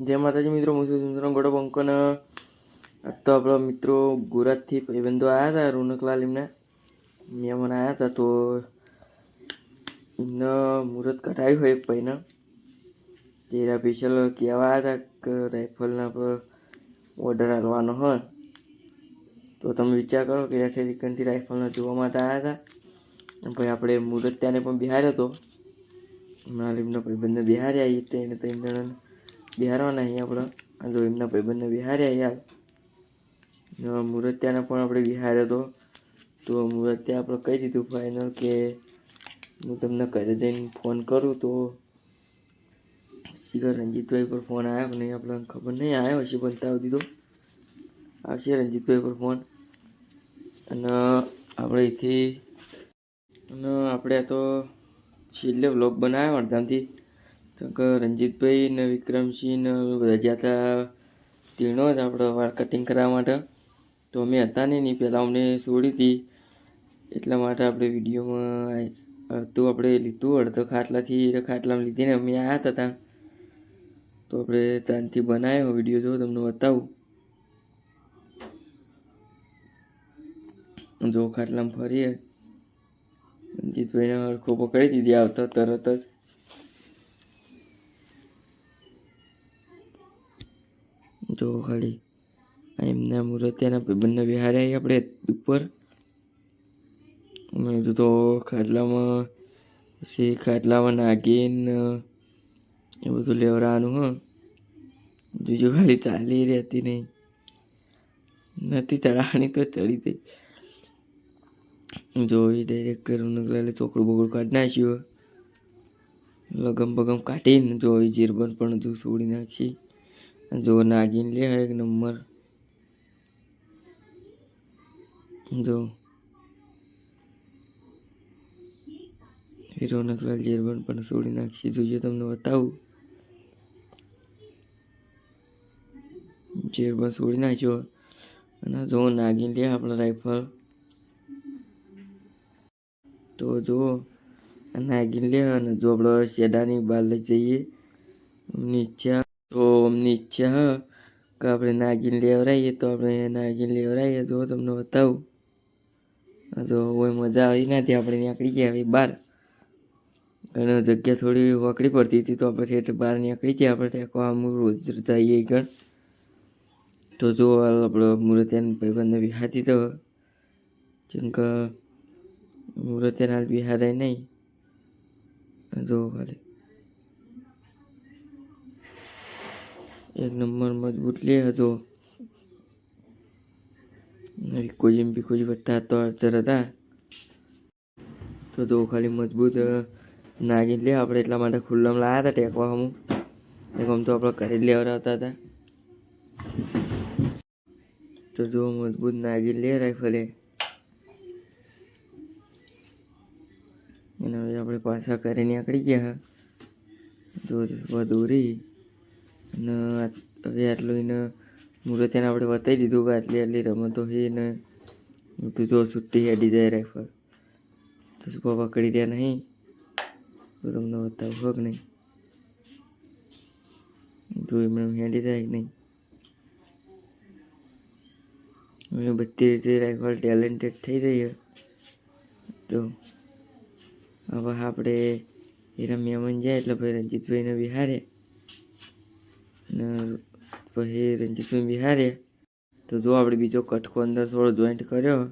જય માતાજી મિત્રો, હું છું સુંદરમ ગોડો બંકોને આજ તો આપણા મિત્રો ગુજરાતથી ભાઈબંધો આવ્યા હતા રોનકલાલ એમને. મહેમાન આવ્યા હતા તો એમને મુહૂર્ત કઢાવ્યું હોય એક ભાઈને. તેરા સ્પેશિયલ કહેવા આવ્યા હતા કે રાઇફલના પર ઓર્ડર આપવાનો હોય. તો તમે વિચાર કરો કે અઠેરિકનથી રાઇફલને જોવા માટે આવ્યા હતા ભાઈ આપણે મુહૂર્ત ત્યાંને પણ બિહાર્યો હતો હમણાં એમના ભાઈબંધને બિહાર આવી તો ત્રણ જણાને બિહારવાના અહીંયા આપણે. જો એમના ભાઈબંધને બિહાર્યા યાર મુરત્યાને પણ આપણે બિહાર્યો હતો તો મુરત્યા આપણે કહી દીધું ફાઇનલ કે હું તમને ઘરે જઈને ફોન કરું તો. શિખર રંજીતભાઈ પર ફોન આવ્યો નહીં આપણને ખબર નહીં આવ્યો હશે પણ તાવ દીધો. આવશે રંજીતભાઈ પર ફોન અને આપણે અહીંથી, અને આપણે તો છેલ્લે વ્લોગ બનાવ્યો અડધામથી તો રંજીતભાઈ ને વિક્રમસિંહ ને બધા જ્યાં હતા તેનો જ આપણે વાળ કટિંગ કરવા માટે. તો અમે હતા નહીં નહીં પહેલાં અમને છોડી હતી એટલા માટે આપણે વિડીયોમાં અડધું આપણે લીધું, અડધો ખાટલાથી ખાટલામાં લીધીને અમે આવ્યા હતા ત્યાં. તો આપણે ત્યાંથી બનાવ્યો વીડિયો જો તમને બતાવું. જો ખાટલામાં ફરીએ, રંજીતભાઈને હરખો પકડી દીધી, આવતા તરત જ. જો ખાલી. એમના બંને ભાઈબંધને આવી આપણે ઉપર. મેં તો ખાટલામાં પછી ખાટલામાં નાગીન, એ બધું લેવડાવવાનું હ. બીજું ખાલી ચાલી રહેતી નહીં. નથી ચડાવવાની તો ચડી જઈ. જો એ ડાયરેક્ટ કરું નગલાલે ચોકડું બગડું કાઢી નાખ્યું લગમ બગમ કાઢીને જો એ જીરબન પણ જો છોડી નાખી. જો નાગીન લે એક નંબર. જો. હીરો નકલાલ જેરબન પણ છોડી નાખી. જોઈએ તમને બતાવું. જેરબન છોડી નાખ્યો. અને જો નાગિન લે આપણે રાઇફલ તો જો નાગિન લે અને જો આપણે શેડાની બહાર લઈ જઈએ. એમની ઈચ્છા હ કે આપણે નાગીન લેવડાવીએ તો આપણે નાગીને લેવડાવીએ જો તમને બતાવું. તો કોઈ મજા આવી નથી આપણે નીકળી ગયા હવે બહાર. અને જગ્યા થોડી વકડી પડતી હતી તો આપણે ઠેઠ બહાર નીકળી ગયા. આપણે ટેકો આમ રોજ જઈએ ગણ તો જો આપણો મૂર્તિયાન ભાઈબંધને બિહાતી તો જેમ કે મૂર્તિયાન હાલ વિહારાય નહીં. જો ખાલી એક નંબર મજબૂત લે હતો. કોઈ એમ બી કોઈ બધા તો અડચર હતા. તો જો ખાલી મજબૂત નાગી લે આપણે એટલા માટે ખુલ્લામાં લાવ્યા હતા ટેકવા હમું. એક આમ તો આપણે જ લેવડાવતા હતા તો. જો મજબૂત નાગી લે રાઇફલે અને હવે આપણે પાછા ઘરે આકડી ગયા. જો દોરી અને હવે આટલું એને મૂર્તિને આપણે બતાવી દીધું કે આટલી આટલી રમતો છે ને. જો છૂટી હેડી જાય રાઇફલ તો શું પકડી રહ્યા નહીં? તો તમને બતાવું કે નહીં? જો એમને હેડી જાય કે નહીં? હવે બધી રીતે રાઇફલ ટેલેન્ટેડ થઈ જઈએ. તો હવે આપણે એના મહેમાન જાય એટલે ભાઈ રંજીતભાઈને બિહારે ને પછી રંજીતભાઈ બિહારે તો જો આપણે બીજો કટકો અંદર થોડો જોઈન્ટ કર્યો.